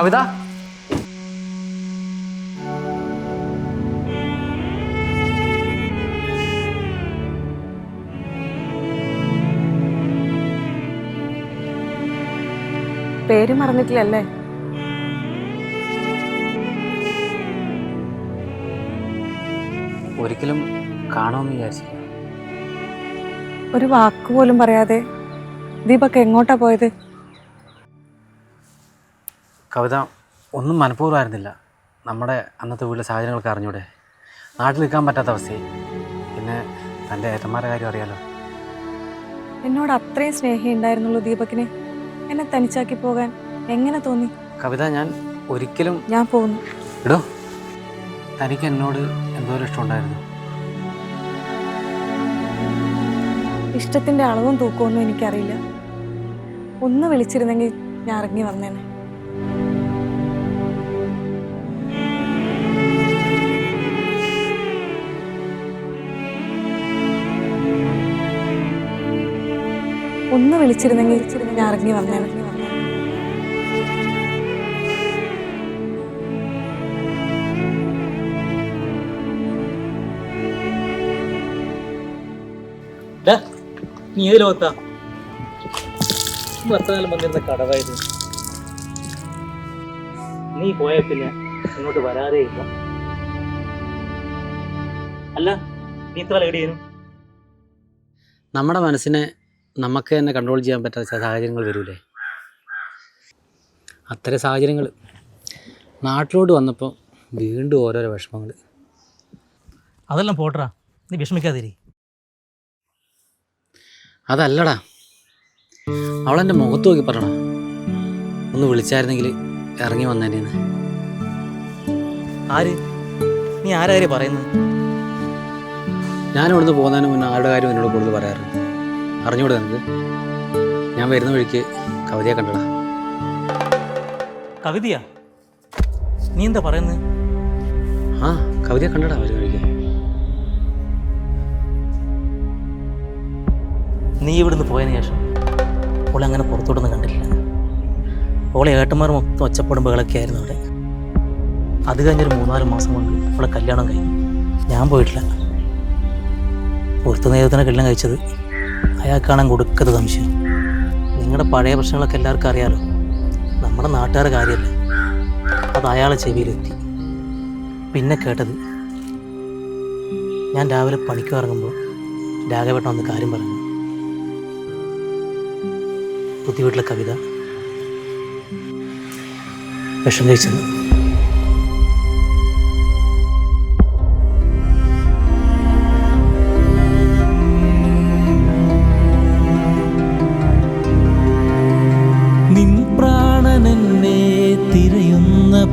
കവിത? പേര് മറന്നിട്ടില്ലല്ലേ? ഒരിക്കലും കാണുമെന്ന് വിചാരിച്ചില്ല. ഒരു വാക്ക് പോലും പറയാതെ ദീപക് എങ്ങോട്ടാ പോയത്? കവിത ഒന്നും മനഃപൂർവമായിരുന്നില്ല. നമ്മുടെ അന്നത്തെ വീട്ടിലെ സാഹചര്യങ്ങളൊക്കെ അറിഞ്ഞൂടെ? നാട്ടിൽ നിൽക്കാൻ പറ്റാത്ത അവസ്ഥയായി. പിന്നെ തന്റെ ഏട്ടന്മാരുടെ കാര്യം അറിയാലോ? എന്നോട് അത്രയും സ്നേഹം ഉണ്ടായിരുന്നുള്ളൂ ദീപകിനെ എന്നെ തനിച്ചാക്കി പോകാൻ എങ്ങനെ തോന്നി? കവിത ഞാൻ ഒരിക്കലും ഞാൻ പോകുന്നു ഇടോ തനിക്ക് എന്നോട് എന്തോരം ഇഷ്ടമുണ്ടായിരുന്നു ഇഷ്ടത്തിന്റെ അളവും തൂക്കമൊന്നും എനിക്കറിയില്ല. ഒന്ന് വിളിച്ചിരുന്നെങ്കിൽ ഞാൻ ഇറങ്ങി വന്നേനെ. ഒന്ന് വിളിച്ചിരുന്നെങ്കിൽ ഞാൻ ഇറങ്ങി വന്നേനെ. ഡാ, നീ ഏത് ലോകത്താ വർത്തമാനം വന്നിരുന്ന കടവായത് നീ പോയ പിന്നെ ഇങ്ങോട്ട് വരാതെ ഇല്ല. അല്ല നീ ഇത്ര നമ്മുടെ മനസ്സിനെ നമുക്ക് തന്നെ കൺട്രോൾ ചെയ്യാൻ പറ്റാത്ത സാഹചര്യങ്ങൾ വരൂലേ? അത്തരം സാഹചര്യങ്ങൾ നാട്ടിലോട്ട് വന്നപ്പോൾ വീണ്ടും ഓരോരോ വിഷമങ്ങൾ അതെല്ലാം പോട്ടറാ നീ വിഷമിക്കാതിരി. അതല്ലടാ. അവളെന്റെ മുഖത്ത് നോക്കി പറഞ്ഞടാ. ഒന്ന് വിളിച്ചായിരുന്നെങ്കിൽ ഇറങ്ങി വന്നേനെന്ന്. ആര്? നീ ആരാ പറയുന്നത്? ഞാൻ ഇവിടുന്ന് പോകുന്നതിന് മുന്നേ ആരുടെ കാര്യം എന്നോട് കൂടുതൽ പറയാറ്? അറിഞ്ഞൂടെ നിനക്ക്? ഞാൻ വരുന്ന വഴിക്ക് കവിതയെ കണ്ടടാ. കവിതയാ? നീ എന്താ പറയുന്നത് ആ കവിതയെ കണ്ടടാ വരുന്ന വഴിക്ക്. നീ ഇവിടുന്ന് പോയതിന് ശേഷം ഓളെ അങ്ങനെ പുറത്തോട്ടൊന്നും കണ്ടില്ല ഓളെ ഏട്ടന്മാർ മൊത്തം ഒച്ചപ്പെടുമ്പോഴൊക്കെ ആയിരുന്നു അവിടെ. അത് കഴിഞ്ഞൊരു മൂന്നാൽ മാസം കൊണ്ട് അവളെ കല്യാണം കഴിഞ്ഞു. ഞാൻ പോയിട്ടില്ല. പുറത്തു നേരത്തിനെ കല്യാണം കഴിച്ചത്. അയാൾക്കാണ് കൊടുക്കത് സംശയം നിങ്ങളുടെ പഴയ പ്രശ്നങ്ങളൊക്കെ എല്ലാവർക്കും അറിയാലോ. നമ്മുടെ നാട്ടുകാരുടെ കാര്യമല്ല? അത് അയാളെ ചെവിയിലെത്തി. പിന്നെ കേട്ടത് ഞാൻ രാവിലെ പണിക്ക് ഇറങ്ങുമ്പോൾ രാഘവേട്ടൻ വന്ന് കാര്യം പറഞ്ഞു. പുതിയ വീട്ടിലെ കവിത. വിഷം കഴിച്ചത്.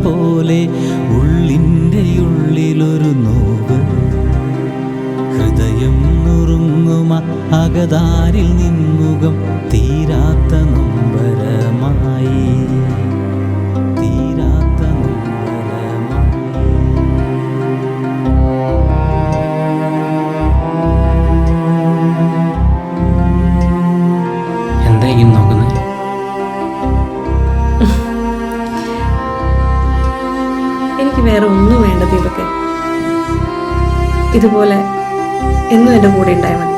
പോലെ ഉള്ളിന്റെ ഉള്ളിലൊരു നോവ്. ഹൃദയം നുറുങ്ങുമ അകതാരിൽ നിന്നുകം തീരാത്ത നൊമ്പരമായി. തീരാത്ത എന്താ ഇങ്ങനെ നോക്കുന്നത്? എനിക്ക് വേറെ ഒന്നും വേണ്ട ദീപക് ഇതുപോലെ എന്നും എന്റെ കൂടെ ഉണ്ടായാൽ മതി.